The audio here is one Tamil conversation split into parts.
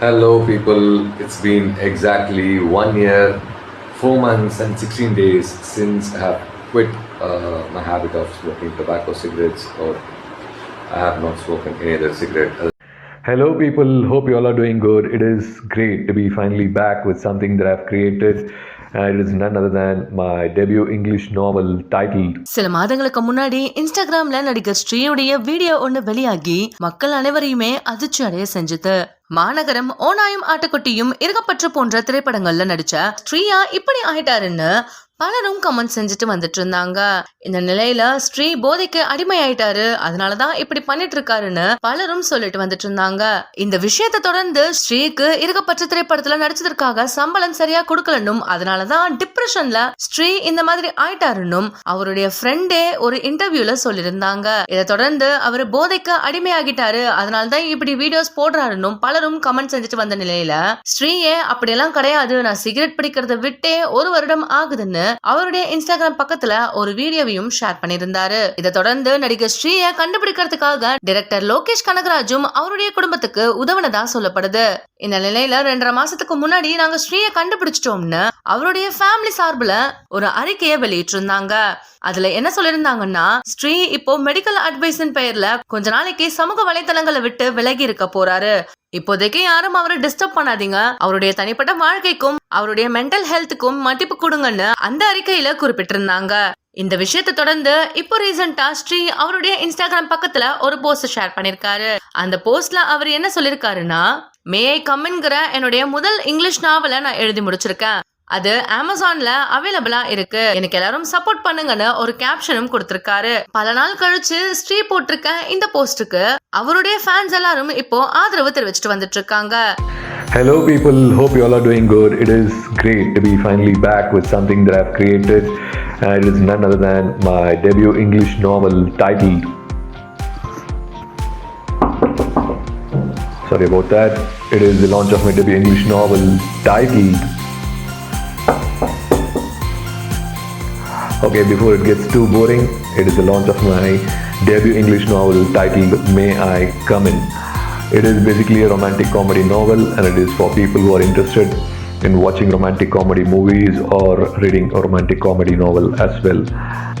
Hello, people. It's been exactly one year, four months, and 16 days since I have quit uh, my habit of smoking tobacco cigarettes, or I have not spoken any other cigarette. other- Hello, people. Hope you all are doing good. It is great to be finally back with something that I've created. And it is none other than my debut English novel titled சில மாதங்களுக்கு முன்னாடி இன்ஸ்டாகிராம்ல நடிகர் ஸ்ரீயுடைய வீடியோ ஒண்ணு வெளியாகி மக்கள் அனைவரையுமே அதிர்ச்சி அடைய செஞ்சது மாநகரம் ஓநாயும் ஆட்டுக்குட்டியும் இருகப்பற்று போன்ற திரைப்படங்கள்ல நடிச்ச ஸ்ரீயா இப்படி ஆயிட்டாருன்னு பலரும் கமெண்ட் செஞ்சுட்டு வந்துட்டு இருந்தாங்க இந்த நிலையில ஸ்ரீ போதைக்கு அடிமையாயிட்டாரு. அதனாலதான் இப்படி பண்ணிட்டு இருக்காருன்னு பலரும் சொல்லிட்டு வந்துட்டு இருந்தாங்க இந்த விஷயத்தை தொடர்ந்து ஸ்ரீக்கு இருக்கப்பட்ட திரைப்படத்துல நடிச்சதற்காக சம்பளம் சரியா கொடுக்கலன்னும் அதனாலதான் டிப்ரெஷன்ல ஸ்ரீ இந்த மாதிரி ஆயிட்டாருன்னும் அவருடைய ஃப்ரெண்டே ஒரு இன்டர்வியூல சொல்லியிருந்தாங்க. இதை தொடர்ந்து அவர் போதைக்கு அடிமையாகிட்டாரு. அதனாலதான் இப்படி வீடியோஸ் போடுறாருன்னும் பலரும் கமெண்ட் செஞ்சுட்டு வந்த நிலையில ஸ்ரீயே அப்படியெல்லாம் கிடையாது. நான் சிகரெட் பிடிக்கிறத விட்டே ஒரு வருடம் ஆகுதுன்னு அவருடைய இன்ஸ்டாகிராம் பக்கத்துல ஒரு வீடியோவையும் ஷேர் பண்ணியிருந்தாரு. இதை தொடர்ந்து நடிகர் ஸ்ரீயை கண்டுபிடிக்கிறதுக்காக டைரக்டர் லோகேஷ் கனகராஜும் அவருடைய குடும்பத்துக்கு உதவுனதா சொல்லப்படுது. இந்த நிலையில ரெண்டரை மாசத்துக்கு முன்னாடி நாங்க ஸ்ரீயை கண்டுபிடிச்சிட்டோம்னு அவருடைய ஃபேமிலி சார்பில் ஒரு அறிக்கையை வெளியிட்டிருந்தாங்க. அதுல என்ன சொல்லிருந்தாங்கன்னா ஸ்ரீ இப்போ மெடிக்கல் அட்வைஸின் பெயர்ல கொஞ்ச நாளைக்கு சமூக வலைத்தளங்களை விட்டு விலகி இருக்க போறாரு. இப்போதைக்கு யாரும் அவரை டிஸ்டர்ப் பண்ணாதீங்க. அவருடைய தனிப்பட்ட வாழ்க்கைக்கும் அவருடைய மென்டல் ஹெல்த்துக்கும் மதிப்பு கொடுங்கன்னு அந்த அறிக்கையில குறிப்பிட்டிருந்தாங்க. இந்த விஷயத்தை தொடர்ந்து இப்போ ரீசெண்டா ஸ்ரீ அவருடைய இன்ஸ்டாகிராம் பக்கத்துல ஒரு போஸ்ட் ஷேர் பண்ணிருக்காரு அந்த போஸ்ட்ல அவர் என்ன சொல்லிருக்காருன்னா மே ஐ கம்ங்கிற என்னுடைய முதல் இங்கிலீஷ் நாவலை நான் எழுதி முடிச்சிருக்கேன் அது அமேசான்ல அவைலபிளா இருக்கு எனக்கு எல்லாரும் சப்போர்ட் பண்ணுங்கன்னு ஒரு கேப்ஷனும் கொடுத்திருக்காரு பல நாள் கழிச்சு ஸ்ரீ போட்டிருக்க இந்த போஸ்டுக்கு அவருடைய ஃபேன்ஸ் எல்லாரும் இப்போ ஆதரவு தெரிவிச்சிட்டு வந்துட்டு இருக்காங்க Hello, people. Hope you all are doing good. It is great to be finally back with something that I've created. And it is none other than my debut English novel titled. Sorry about that. It is the launch of my debut English novel titled. Okay, before it gets too boring, it is the launch of my debut English novel titled May I Come In. It is basically a romantic comedy novel and it is for people who are interested in watching romantic comedy movies or reading a romantic comedy novel as well.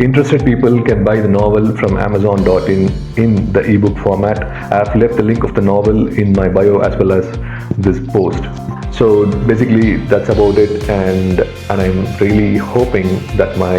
Interested people can buy the novel from Amazon.in in the ebook format. I have left the link of the novel in my bio as well as this post. So basically that's about it and and I'm really hoping that my